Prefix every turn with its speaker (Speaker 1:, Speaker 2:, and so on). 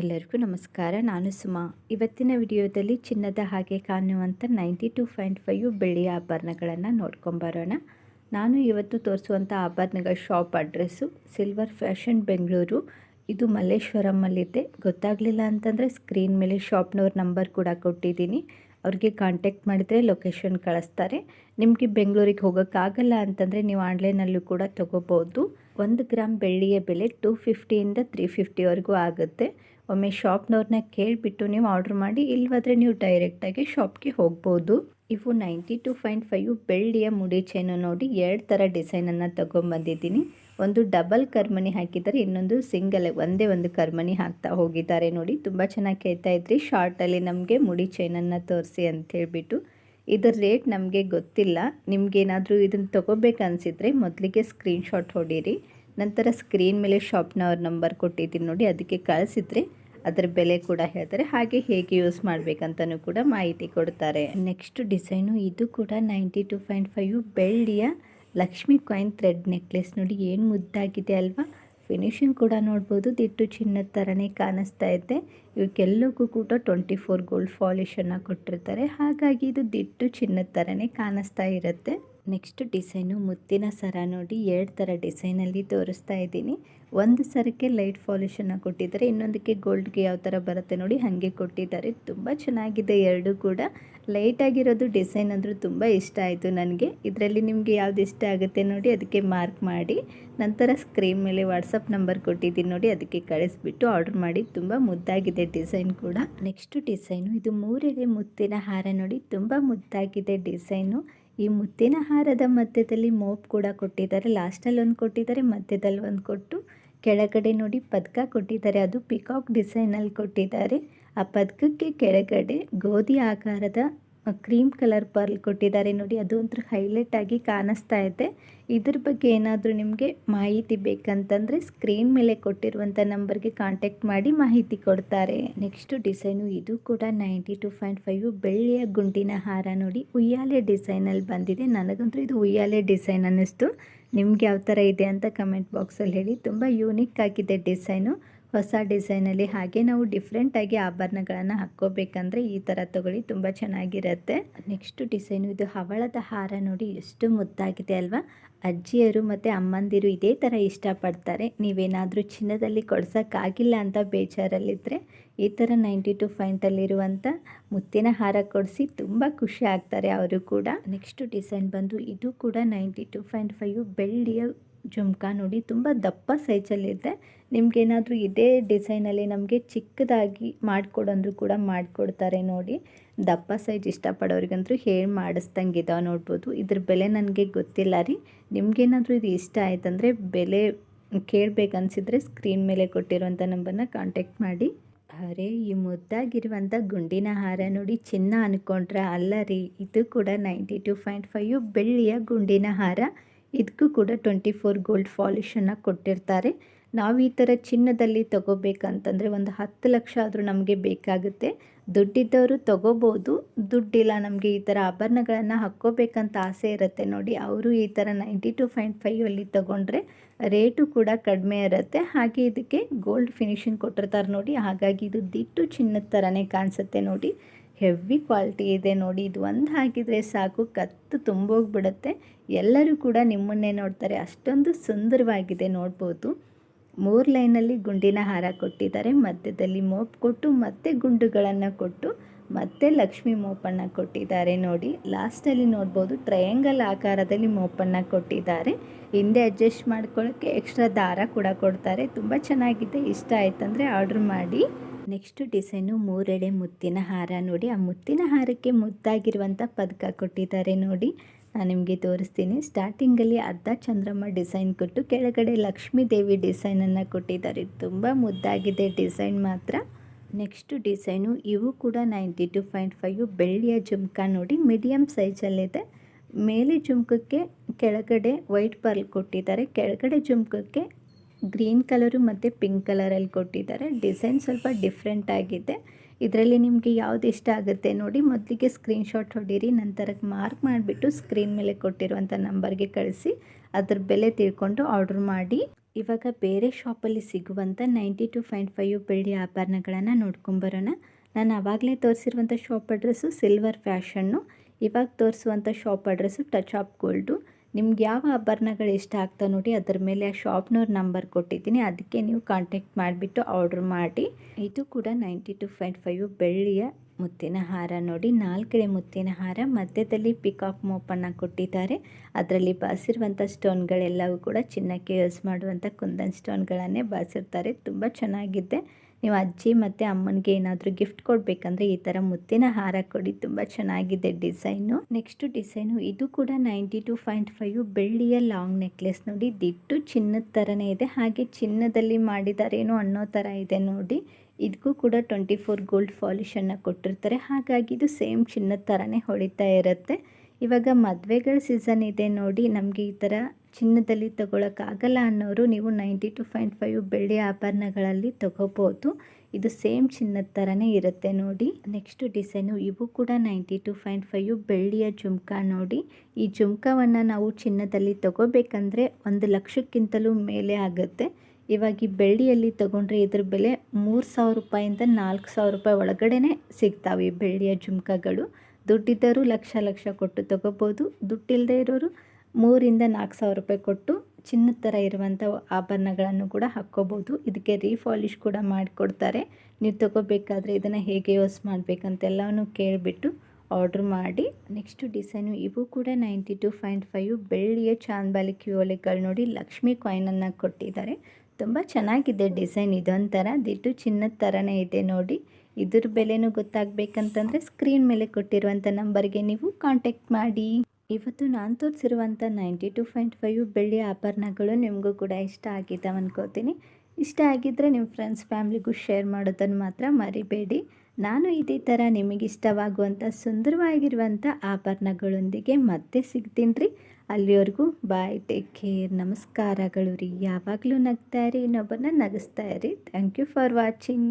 Speaker 1: ಎಲ್ಲರಿಗೂ ನಮಸ್ಕಾರ. ನಾನು ಸುಮಾ. ಇವತ್ತಿನ ವಿಡಿಯೋದಲ್ಲಿ ಚಿನ್ನದ ಹಾಗೆ ಕಾಣುವಂಥ ನೈಂಟಿ ಟು ಪಾಯಿಂಟ್ ಫೈವ್ ಬೆಳ್ಳಿಯ ಆಭರಣಗಳನ್ನು ನೋಡ್ಕೊಂಬರೋಣ ನಾನು ಇವತ್ತು ತೋರಿಸುವಂಥ ಆಭರಣಗಳ shop address silver fashion Bengaluru. ಇದು ಮಲ್ಲೇಶ್ವರಮಲ್ಲಿದೆ ಗೊತ್ತಾಗಲಿಲ್ಲ ಅಂತಂದರೆ ಸ್ಕ್ರೀನ್ ಮೇಲೆ ಶಾಪ್ನವ್ರ ನಂಬರ್ ಕೂಡ ಕೊಟ್ಟಿದ್ದೀನಿ. ಅವ್ರಿಗೆ ಕಾಂಟ್ಯಾಕ್ಟ್ ಮಾಡಿದರೆ ಲೊಕೇಶನ್ ಕಳಿಸ್ತಾರೆ. ನಿಮಗೆ ಬೆಂಗಳೂರಿಗೆ ಹೋಗೋಕ್ಕಾಗಲ್ಲ ಅಂತಂದರೆ ನೀವು ಆನ್ಲೈನಲ್ಲೂ ಕೂಡ ತೊಗೋಬೋದು. ಒಂದು ಗ್ರಾಮ್ ಬೆಳ್ಳಿಯ ಬೆಲೆ ಟೂ ಫಿಫ್ಟಿಯಿಂದ ತ್ರೀ ಫಿಫ್ಟಿವರೆಗೂ ಆಗುತ್ತೆ. ಒಮ್ಮೆ ಶಾಪ್ನವ್ರನ್ನ ಕೇಳಿಬಿಟ್ಟು ನೀವು ಆರ್ಡ್ರ್ ಮಾಡಿ ಇಲ್ಲವಾದ್ರೆ ನೀವು ಡೈರೆಕ್ಟಾಗಿ ಶಾಪ್ಗೆ ಹೋಗ್ಬೋದು. ಇವು ನೈಂಟಿ ಟು ಪಾಯಿಂಟ್ ಫೈವ್ ಬೆಳ್ಳಿಯ ಮುಡಿ ಚೈನು ನೋಡಿ, ಎರಡು ಥರ ಡಿಸೈನನ್ನು ತೊಗೊಂಬಂದಿದ್ದೀನಿ. ಒಂದು ಡಬಲ್ ಕರ್ಮನಿ ಹಾಕಿದ್ದಾರೆ, ಇನ್ನೊಂದು ಸಿಂಗಲ್ ಒಂದೇ ಒಂದು ಕರ್ಮನಿ ಹಾಕ್ತಾ ಹೋಗಿದ್ದಾರೆ ನೋಡಿ. ತುಂಬ ಚೆನ್ನಾಗಿ ಕೇಳ್ತಾ ಇದ್ರಿ. ಶಾರ್ಟಲ್ಲಿ ನಮಗೆ ಮುಡಿ ಚೈನನ್ನು ತೋರಿಸಿ ಅಂತ ಹೇಳಿಬಿಟ್ಟು. ಇದರ ರೇಟ್ ನಮಗೆ ಗೊತ್ತಿಲ್ಲ. ನಿಮಗೇನಾದರೂ ಇದನ್ನು ತೊಗೋಬೇಕನ್ಸಿದ್ರೆ ಮೊದಲಿಗೆ ಸ್ಕ್ರೀನ್ಶಾಟ್ ಹೊಡೀರಿ. ನಂತರ ಸ್ಕ್ರೀನ್ ಮೇಲೆ ಶಾಪ್ನವ್ರ ನಂಬರ್ ಕೊಟ್ಟಿದ್ದೀನಿ ನೋಡಿ, ಅದಕ್ಕೆ ಕಳಿಸಿದ್ರೆ ಅದರ ಬೆಲೆ ಕೂಡ ಹೇಳ್ತಾರೆ. ಹಾಗೆ ಹೇಗೆ ಯೂಸ್ ಮಾಡಬೇಕಂತಲೂ ಕೂಡ ಮಾಹಿತಿ ಕೊಡ್ತಾರೆ. ನೆಕ್ಸ್ಟ್ ಡಿಸೈನು ಇದು ಕೂಡ ನೈಂಟಿ ಟು ಪಾಯಿಂಟ್ ಫೈವ್ ಬೆಳ್ಳಿಯ ಲಕ್ಷ್ಮಿ ಕಾಯಿನ್ ಥ್ರೆಡ್ ನೆಕ್ಲೆಸ್ ನೋಡಿ, ಏನು ಮುದ್ದಾಗಿದೆ ಅಲ್ವಾ? ಫಿನಿಶಿಂಗ್ ಕೂಡ ನೋಡ್ಬೋದು. ದಿಟ್ಟು ಚಿನ್ನದ ಥರನೇ ಕಾಣಿಸ್ತಾ ಇದೆ. ಇವಕ್ಕೆಲ್ಲಕ್ಕೂ ಕೂಡ ಟ್ವೆಂಟಿ ಫೋರ್ ಗೋಲ್ಡ್ ಫಾಲಿಶನ್ನು ಕೊಟ್ಟಿರ್ತಾರೆ. ಹಾಗಾಗಿ ಇದು ದಿಟ್ಟು ಚಿನ್ನದ ಥರನೇ ಕಾಣಿಸ್ತಾ ಇರುತ್ತೆ. ನೆಕ್ಸ್ಟ್ ಡಿಸೈನು ಮುತ್ತಿನ ಸರ ನೋಡಿ. ಎರಡು ಥರ ಡಿಸೈನಲ್ಲಿ ತೋರಿಸ್ತಾ ಇದ್ದೀನಿ. ಒಂದು ಸರಕ್ಕೆ ಲೈಟ್ ಫಾಲಿಶನ್ನು ಕೊಟ್ಟಿದ್ದಾರೆ. ಇನ್ನೊಂದಕ್ಕೆ ಗೋಲ್ಡ್ಗೆ ಯಾವ ಥರ ಬರುತ್ತೆ ನೋಡಿ ಹಾಗೆ ಕೊಟ್ಟಿದ್ದಾರೆ. ತುಂಬ ಚೆನ್ನಾಗಿದೆ ಎರಡು ಕೂಡ. ಲೈಟಾಗಿರೋದು ಡಿಸೈನ್ ಅಂದರೂ ತುಂಬ ಇಷ್ಟ ಆಯಿತು ನನಗೆ. ಇದರಲ್ಲಿ ನಿಮಗೆ ಯಾವ್ದು ಇಷ್ಟ ಆಗುತ್ತೆ ನೋಡಿ ಅದಕ್ಕೆ ಮಾರ್ಕ್ ಮಾಡಿ. ನಂತರ ಸ್ಕ್ರೀನ್ ಮೇಲೆ ವಾಟ್ಸಪ್ ನಂಬರ್ ಕೊಟ್ಟಿದ್ದೀನಿ ನೋಡಿ ಅದಕ್ಕೆ ಕಳಿಸ್ಬಿಟ್ಟು ಆರ್ಡರ್ ಮಾಡಿ ತುಂಬ ಮುದ್ದಾಗಿದೆ ಡಿಸೈನ್ ಕೂಡ. ನೆಕ್ಸ್ಟ್ ಡಿಸೈನು ಇದು ಮೂರೆಡೆ ಮುತ್ತಿನ ಹಾರ ನೋಡಿ ತುಂಬ ಮುದ್ದಾಗಿದೆ ಡಿಸೈನು ಈ ಮುತ್ತಿನ ಹಾರದ ಮಧ್ಯದಲ್ಲಿ ಮೋಪ್ ಕೂಡ ಕೊಟ್ಟಿದ್ದಾರೆ. ಲಾಸ್ಟಲ್ಲಿ ಒಂದು ಕೊಟ್ಟಿದ್ದಾರೆ, ಮಧ್ಯದಲ್ಲಿ ಒಂದು ಕೊಟ್ಟು ಕೆಳಗಡೆ ನೋಡಿ ಪದಕ ಕೊಟ್ಟಿದ್ದಾರೆ. ಅದು ಪಿಕಾಕ್ ಡಿಸೈನಲ್ಲಿ ಕೊಟ್ಟಿದ್ದಾರೆ. ಆ ಪದಕಕ್ಕೆ ಕೆಳಗಡೆ ಗೋಧಿ ಆಕಾರದ ಕ್ರೀಮ್ ಕಲರ್ ಪರ್ಲ್ ಕೊಟ್ಟಿದ್ದಾರೆ ನೋಡಿ. ಅದು ಹೈಲೈಟ್ ಆಗಿ ಕಾಣಿಸ್ತಾ ಇದೆ. ಇದ್ರ ಬಗ್ಗೆ ಏನಾದರೂ ನಿಮಗೆ ಮಾಹಿತಿ ಬೇಕಂತಂದರೆ ಸ್ಕ್ರೀನ್ ಮೇಲೆ ಕೊಟ್ಟಿರುವಂಥ ನಂಬರ್ಗೆ ಕಾಂಟ್ಯಾಕ್ಟ್ ಮಾಡಿ ಮಾಹಿತಿ ಕೊಡ್ತಾರೆ. ನೆಕ್ಸ್ಟ್ ಡಿಸೈನು ಇದು ಕೂಡ ನೈಂಟಿ ಟು ಪಾಯಿಂಟ್ ಫೈವ್ ಬೆಳ್ಳಿಯ ಗುಂಡಿನ ಹಾರ ನೋಡಿ. ಉಯ್ಯಾಲೆ ಡಿಸೈನಲ್ಲಿ ಬಂದಿದೆ. ನನಗಂತೂ ಇದು ಉಯ್ಯಾಲೆ ಡಿಸೈನ್ ಅನ್ನಿಸ್ತು. ನಿಮ್ಗೆ ಯಾವ ಥರ ಇದೆ ಅಂತ ಕಮೆಂಟ್ ಬಾಕ್ಸಲ್ಲಿ ಹೇಳಿ. ತುಂಬ ಯೂನಿಕ್ ಆಗಿದೆ ಡಿಸೈನು ಹೊಸ ಡಿಸೈನಲ್ಲಿ ಹಾಗೆ ನಾವು ಡಿಫ್ರೆಂಟಾಗಿ ಆಭರಣಗಳನ್ನು ಹಾಕ್ಕೋಬೇಕಂದ್ರೆ ಈ ಥರ ತೊಗೊಳ್ಳಿ, ತುಂಬ ಚೆನ್ನಾಗಿರುತ್ತೆ. ನೆಕ್ಸ್ಟ್ ಡಿಸೈನು ಇದು ಹವಳದ ಹಾರ ನೋಡಿ, ಎಷ್ಟು ಮುದ್ದಾಗಿದೆ ಅಲ್ವಾ? ಅಜ್ಜಿಯರು ಮತ್ತು ಅಮ್ಮಂದಿರು ಇದೇ ಥರ ಇಷ್ಟಪಡ್ತಾರೆ. ನೀವೇನಾದರೂ ಚಿನ್ನದಲ್ಲಿ ಕೊಡ್ಸೋಕ್ಕಾಗಿಲ್ಲ ಅಂತ ಬೇಜಾರಲ್ಲಿದ್ದರೆ ಈ ಥರ ನೈಂಟಿ ಟು ಫೈಂಟಲ್ಲಿರುವಂಥ ಮುತ್ತಿನ ಹಾರ ಕೊಡಿಸಿ ತುಂಬ ಖುಷಿ ಆಗ್ತಾರೆ ಅವರು ಕೂಡ. ನೆಕ್ಸ್ಟ್ ಡಿಸೈನ್ ಬಂದು ಇದು ಕೂಡ ನೈಂಟಿ ಟು ಪಾಯಿಂಟ್ ಫೈವ್ ಬೆಳ್ಳಿಯ ಜುಮ್ಕಾ ನೋಡಿ, ತುಂಬ ದಪ್ಪ ಸೈಜಲ್ಲಿದೆ ನಿಮಗೇನಾದರೂ ಇದೇ ಡಿಸೈನಲ್ಲಿ ನಮಗೆ ಚಿಕ್ಕದಾಗಿ ಮಾಡಿಕೊಡಂದ್ರೂ ಕೂಡ ಮಾಡಿಕೊಡ್ತಾರೆ ನೋಡಿ. ದಪ್ಪ ಸೈಜ್ ಇಷ್ಟಪಡೋರಿಗಂತೂ ಹೇಳಿ ಮಾಡಿಸ್ದಂಗೆ ಇದಾವೆ ನೋಡ್ಬೋದು. ಇದ್ರ ಬೆಲೆ ನನಗೆ ಗೊತ್ತಿಲ್ಲ ರೀ. ನಿಮಗೇನಾದರೂ ಇದು ಇಷ್ಟ ಆಯ್ತಂದರೆ ಬೆಲೆ ಕೇಳಬೇಕನ್ಸಿದ್ರೆ ಸ್ಕ್ರೀನ್ ಮೇಲೆ ಕೊಟ್ಟಿರುವಂಥ ನಂಬರ್ನ ಕಾಂಟ್ಯಾಕ್ಟ್ ಮಾಡಿ. ಅರೆ, ಈ ಮುದ್ದಾಗಿರುವಂಥ ಗುಂಡಿನ ಹಾರ ನೋಡಿ, ಚಿನ್ನ ಅಂದ್ಕೊಂಡ್ರೆ ಅಲ್ಲ ರೀ. ಇದು ಕೂಡ ನೈಂಟಿ ಟು ಪಾಯಿಂಟ್ ಫೈವ್ ಬೆಳ್ಳಿಯ ಗುಂಡಿನ ಹಾರ. ಇದಕ್ಕೂ ಕೂಡ ಟ್ವೆಂಟಿ ಫೋರ್ ಗೋಲ್ಡ್ ಫಾಲಿಶನ್ನು ಕೊಟ್ಟಿರ್ತಾರೆ. ನಾವು ಈ ಥರ ಚಿನ್ನದಲ್ಲಿ ತೊಗೋಬೇಕಂತಂದರೆ ಒಂದು ಹತ್ತು ಲಕ್ಷ ಆದರೂ ನಮಗೆ ಬೇಕಾಗುತ್ತೆ. ದುಡ್ಡಿದ್ದವರು ತೊಗೋಬೋದು. ದುಡ್ಡಿಲ್ಲ ನಮಗೆ ಈ ಥರ ಆಭರಣಗಳನ್ನು ಹಾಕ್ಕೋಬೇಕಂತ ಆಸೆ ಇರುತ್ತೆ ನೋಡಿ. ಅವರು ಈ ಥರ ನೈಂಟಿ ಟು ಪಾಯಿಂಟ್ ಫೈವಲ್ಲಿ ತೊಗೊಂಡ್ರೆ ರೇಟು ಕೂಡ ಕಡಿಮೆ ಇರುತ್ತೆ. ಹಾಗೆ ಇದಕ್ಕೆ ಗೋಲ್ಡ್ ಫಿನಿಶಿಂಗ್ ಕೊಟ್ಟಿರ್ತಾರೆ ನೋಡಿ. ಹಾಗಾಗಿ ಇದು ದಿಟ್ಟು ಚಿನ್ನದ ಥರನೇ ಕಾಣಿಸುತ್ತೆ ನೋಡಿ. ಹೆವಿ ಕ್ವಾಲಿಟಿ ಇದೆ ನೋಡಿ, ಇದು ಒಂದು ಹಾಕಿದರೆ ಸಾಕು, ಕತ್ತು ತುಂಬೋಗ್ಬಿಡುತ್ತೆ. ಎಲ್ಲರೂ ಕೂಡ ನಿಮ್ಮನ್ನೇ ನೋಡ್ತಾರೆ, ಅಷ್ಟೊಂದು ಸುಂದರವಾಗಿದೆ ನೋಡ್ಬೋದು. ಮೂರು ಲೈನಲ್ಲಿ ಗುಂಡಿನ ಹಾರ ಕೊಟ್ಟಿದ್ದಾರೆ, ಮಧ್ಯದಲ್ಲಿ ಮೋಪ್ ಕೊಟ್ಟು ಮತ್ತೆ ಗುಂಡುಗಳನ್ನು ಕೊಟ್ಟು ಮತ್ತೆ ಲಕ್ಷ್ಮಿ ಮೋಪನ್ನು ಕೊಟ್ಟಿದ್ದಾರೆ ನೋಡಿ. ಲಾಸ್ಟಲ್ಲಿ ನೋಡ್ಬೋದು, ಟ್ರಯಾಂಗಲ್ ಆಕಾರದಲ್ಲಿ ಮೋಪನ್ನು ಕೊಟ್ಟಿದ್ದಾರೆ. ಹಿಂದೆ ಅಡ್ಜಸ್ಟ್ ಮಾಡ್ಕೊಳ್ಳೋಕ್ಕೆ ಎಕ್ಸ್ಟ್ರಾ ದಾರ ಕೂಡ ಕೊಡ್ತಾರೆ. ತುಂಬ ಚೆನ್ನಾಗಿದೆ, ಇಷ್ಟ ಆಯ್ತಂದರೆ ಆರ್ಡ್ರ್ ಮಾಡಿ. ನೆಕ್ಸ್ಟ್ ಡಿಸೈನು ಮೂರೆಡೆ ಮುತ್ತಿನ ಹಾರ ನೋಡಿ. ಆ ಮುತ್ತಿನ ಹಾರಕ್ಕೆ ಮುದ್ದಾಗಿರುವಂಥ ಪದಕ ಕೊಟ್ಟಿದ್ದಾರೆ ನೋಡಿ. ನಾನು ನಿಮಗೆ ತೋರಿಸ್ತೀನಿ. ಸ್ಟಾರ್ಟಿಂಗಲ್ಲಿ ಅರ್ಧ ಚಂದ್ರಮ್ಮ ಡಿಸೈನ್ ಕೊಟ್ಟು ಕೆಳಗಡೆ ಲಕ್ಷ್ಮೀ ದೇವಿ ಡಿಸೈನನ್ನು ಕೊಟ್ಟಿದ್ದಾರೆ. ತುಂಬ ಮುದ್ದಾಗಿದೆ ಡಿಸೈನ್ ಮಾತ್ರ. ನೆಕ್ಸ್ಟ್ ಡಿಸೈನು ಇವು ಕೂಡ ನೈಂಟಿ ಟು ಪಾಯಿಂಟ್ ಫೈವ್ ಬೆಳ್ಳಿಯ ಜುಮ್ಕ ನೋಡಿ. ಮೀಡಿಯಮ್ ಸೈಜಲ್ಲಿದೆ ಮೇಲೆ ಜುಮ್ಕಕ್ಕೆ ಕೆಳಗಡೆ ವೈಟ್ ಪರ್ಲ್ ಕೊಟ್ಟಿದ್ದಾರೆ. ಕೆಳಗಡೆ ಜುಮ್ಕಕ್ಕೆ ಗ್ರೀನ್ ಕಲರು ಮತ್ತು ಪಿಂಕ್ ಕಲರಲ್ಲಿ ಕೊಟ್ಟಿದ್ದಾರೆ. ಡಿಸೈನ್ ಸ್ವಲ್ಪ ಡಿಫ್ರೆಂಟ್ ಆಗಿದೆ. ಇದರಲ್ಲಿ ನಿಮಗೆ ಯಾವ್ದು ಇಷ್ಟ ಆಗುತ್ತೆ ನೋಡಿ, ಮೊದಲಿಗೆ ಸ್ಕ್ರೀನ್ಶಾಟ್ ಹೊಡೀರಿ ನಂತರ ಮಾರ್ಕ್ ಮಾಡಿಬಿಟ್ಟು ಸ್ಕ್ರೀನ್ ಮೇಲೆ ಕೊಟ್ಟಿರುವಂಥ ನಂಬರ್ಗೆ ಕಳಿಸಿ, ಅದ್ರ ಬೆಲೆ ತಿಳ್ಕೊಂಡು ಆರ್ಡ್ರ್ ಮಾಡಿ. ಇವಾಗ ಬೇರೆ ಶಾಪಲ್ಲಿ ಸಿಗುವಂಥ ನೈಂಟಿ ಟು ಪಾಯಿಂಟ್ ಫೈವ್ ಬೆಳ್ಳಿ ಆಭರಣಗಳನ್ನು ನೋಡ್ಕೊಂಬರೋಣ ನಾನು ಆವಾಗಲೇ ತೋರಿಸಿರುವಂಥ ಶಾಪ್ ಅಡ್ರೆಸ್ಸು ಸಿಲ್ವರ್ ಫ್ಯಾಷನ್ನು. ಇವಾಗ ತೋರಿಸುವಂಥ shop address touch up gold. ನಿಮ್ಗೆ ಯಾವ ಆಭರಣಗಳು ಇಷ್ಟ ಆಗ್ತಾ ನೋಡಿ, ಅದರ ಮೇಲೆ ಆ ಶಾಪ್ನವ್ರ ನಂಬರ್ ಕೊಟ್ಟಿದ್ದೀನಿ. ಅದಕ್ಕೆ ನೀವು ಕಾಂಟ್ಯಾಕ್ಟ್ ಮಾಡಿಬಿಟ್ಟು ಆರ್ಡ್ರ್ ಮಾಡಿ. ಇದು ಕೂಡ ನೈಂಟಿ ಟು ಪಾಯಿಂಟ್ ಫೈವ್ ಬೆಳ್ಳಿಯ ಮುತ್ತಿನ ಹಾರ ನೋಡಿ ನಾಲ್ಕಡೆ ಮುತ್ತಿನ ಹಾರ. ಮಧ್ಯದಲ್ಲಿ ಪಿಕಾಕ್ ಮೋಪನ್ನು ಕೊಟ್ಟಿದ್ದಾರೆ. ಅದರಲ್ಲಿ ಬಾಸಿರುವಂಥ ಸ್ಟೋನ್ಗಳೆಲ್ಲವೂ ಕೂಡ ಚಿನ್ನಕ್ಕೆ ಯೂಸ್ ಮಾಡುವಂಥ ಕುಂದನ್ ಸ್ಟೋನ್ಗಳನ್ನೇ ಬಾಸಿರ್ತಾರೆ. ತುಂಬ ಚೆನ್ನಾಗಿದೆ. ನೀವು ಅಜ್ಜಿ ಮತ್ತು ಅಮ್ಮನಿಗೆ ಏನಾದರೂ ಗಿಫ್ಟ್ ಕೊಡಬೇಕಂದ್ರೆ ಈ ಥರ ಮುತ್ತಿನ ಹಾರ ಕೊಡಿ. ತುಂಬ ಚೆನ್ನಾಗಿದೆ ಡಿಸೈನು. ನೆಕ್ಸ್ಟ್ ಡಿಸೈನು, ಇದು ಕೂಡ ನೈಂಟಿ ಟು ಪಾಯಿಂಟ್ ಫೈವ್ ಬೆಳ್ಳಿಯ ಲಾಂಗ್ ನೆಕ್ಲೆಸ್ ನೋಡಿ. ದಿಟ್ಟು ಚಿನ್ನದ ಥರನೇ ಇದೆ. ಹಾಗೆ ಚಿನ್ನದಲ್ಲಿ ಮಾಡಿದಾರೇನೋ ಅನ್ನೋ ಥರ ಇದೆ ನೋಡಿ. ಇದಕ್ಕೂ ಕೂಡ ಟ್ವೆಂಟಿ ಫೋರ್ ಗೋಲ್ಡ್ ಫಾಲಿಶನ್ನು ಕೊಟ್ಟಿರ್ತಾರೆ. ಹಾಗಾಗಿ ಇದು ಸೇಮ್ ಚಿನ್ನದ ಥರನೇ ಹೊಳಿತಾ ಇರುತ್ತೆ. ಇವಾಗ ಮದುವೆಗಳ ಸೀಸನ್ ಇದೆ ನೋಡಿ. ನಮಗೆ ಈ ಥರ ಚಿನ್ನದಲ್ಲಿ ತಗೊಳಕ್ಕಾಗಲ್ಲ ಅನ್ನೋರು ನೀವು ನೈಂಟಿ ಟು ಪಾಯಿಂಟ್ ಫೈವ್ ಬೆಳ್ಳಿ ಆಭರಣಗಳಲ್ಲಿ ತಗೋಬೋದು. ಇದು ಸೇಮ್ ಚಿನ್ನದ ಥರನೇ ಇರುತ್ತೆ ನೋಡಿ. ನೆಕ್ಸ್ಟ್ ಡಿಸೈನು ಇವು ಕೂಡ ನೈಂಟಿ ಟು ಪಾಯಿಂಟ್ ಫೈವ್ ಬೆಳ್ಳಿಯ ಜುಮ್ಕ ನೋಡಿ. ಈ ಜುಮ್ಕವನ್ನು ನಾವು ಚಿನ್ನದಲ್ಲಿ ತಗೋಬೇಕಂದ್ರೆ ಒಂದು ಲಕ್ಷಕ್ಕಿಂತಲೂ ಮೇಲೆ ಆಗುತ್ತೆ. ಇವಾಗ ಈ ಬೆಳ್ಳಿಯಲ್ಲಿ ತಗೊಂಡ್ರೆ ಇದ್ರ ಬೆಲೆ ಮೂರು ಸಾವಿರ ರೂಪಾಯಿಂದ ನಾಲ್ಕು ಸಾವಿರ ರೂಪಾಯಿ ಒಳಗಡೆ ಸಿಗ್ತಾವೆ ಈ ಬೆಳ್ಳಿಯ ಜುಮ್ಕಗಳು. ದುಡ್ಡಿದ್ದವರು ಲಕ್ಷ ಲಕ್ಷ ಕೊಟ್ಟು ತಗೋಬೋದು. ದುಡ್ಡಿಲ್ಲದೆ ಇರೋರು ಮೂರಿಂದ ನಾಲ್ಕು ಸಾವಿರ ರೂಪಾಯಿ ಕೊಟ್ಟು ಚಿನ್ನದ ಥರ ಇರುವಂಥ ಆಭರಣಗಳನ್ನು ಕೂಡ ಹಾಕ್ಕೋಬೋದು. ಇದಕ್ಕೆ ರೀಫಾಲಿಶ್ ಕೂಡ ಮಾಡಿಕೊಡ್ತಾರೆ. ನೀವು ತಗೋಬೇಕಾದ್ರೆ ಇದನ್ನು ಹೇಗೆ ಯೂಸ್ ಮಾಡಬೇಕಂತೆಲ್ಲವನ್ನು ಕೇಳಿಬಿಟ್ಟು ಆರ್ಡ್ರ್ ಮಾಡಿ. ನೆಕ್ಸ್ಟ್ ಡಿಸೈನು, ಇವು ಕೂಡ ನೈಂಟಿ ಟು ಪಾಯಿಂಟ್ ಫೈವ್ ಬೆಳ್ಳಿಯ ಚಾಂದ್ಬಾಲಿ ಕ್ಯೂಲಿಗಳು ನೋಡಿ ಲಕ್ಷ್ಮಿ ಕಾಯಿನನ್ನು ಕೊಟ್ಟಿದ್ದಾರೆ. ತುಂಬ ಚೆನ್ನಾಗಿದೆ ಡಿಸೈನ್ ಇದೊಂಥರ. ದಿಟ್ಟು ಚಿನ್ನದ ಥರನೇ ಇದೆ ನೋಡಿ. ಇದ್ರ ಬೆಲೆನೂ ಗೊತ್ತಾಗಬೇಕಂತಂದರೆ ಸ್ಕ್ರೀನ್ ಮೇಲೆ ಕೊಟ್ಟಿರುವಂಥ ನಂಬರ್ಗೆ ನೀವು ಕಾಂಟ್ಯಾಕ್ಟ್ ಮಾಡಿ. ಇವತ್ತು ನಾನು ತೋರಿಸಿರುವಂಥ ನೈಂಟಿ ಟು ಪಾಯಿಂಟ್ ಫೈವ್ ಬೆಳ್ಳಿ ಆಭರಣಗಳು ನಿಮಗೂ ಕೂಡ ಇಷ್ಟ ಆಗಿದ್ದಾವೆ ಅಂದ್ಕೋತೀನಿ ಇಷ್ಟ ಆಗಿದ್ದರೆ ನಿಮ್ಮ ಫ್ರೆಂಡ್ಸ್ ಫ್ಯಾಮ್ಲಿಗೂ ಶೇರ್ ಮಾಡೋದನ್ನು ಮಾತ್ರ ಮರಿಬೇಡಿ. ನಾನು ಇದೇ ಥರ ನಿಮಗಿಷ್ಟವಾಗುವಂಥ ಸುಂದರವಾಗಿರುವಂಥ ಆಭರಣಗಳೊಂದಿಗೆ ಮತ್ತೆ ಸಿಗ್ತೀನಿ ರೀ ಅಲ್ಲಿವರೆಗೂ ಬಾಯ್ ಟೇಕ್ ಕೇರ್ ನಮಸ್ಕಾರಗಳು ರೀ. ಯಾವಾಗಲೂ ನಗ್ತಾ ಇರಿ ಇನ್ನೊಬ್ಬರನ್ನ ನಗಿಸ್ತಾ ಇರಿ. Thank you for watching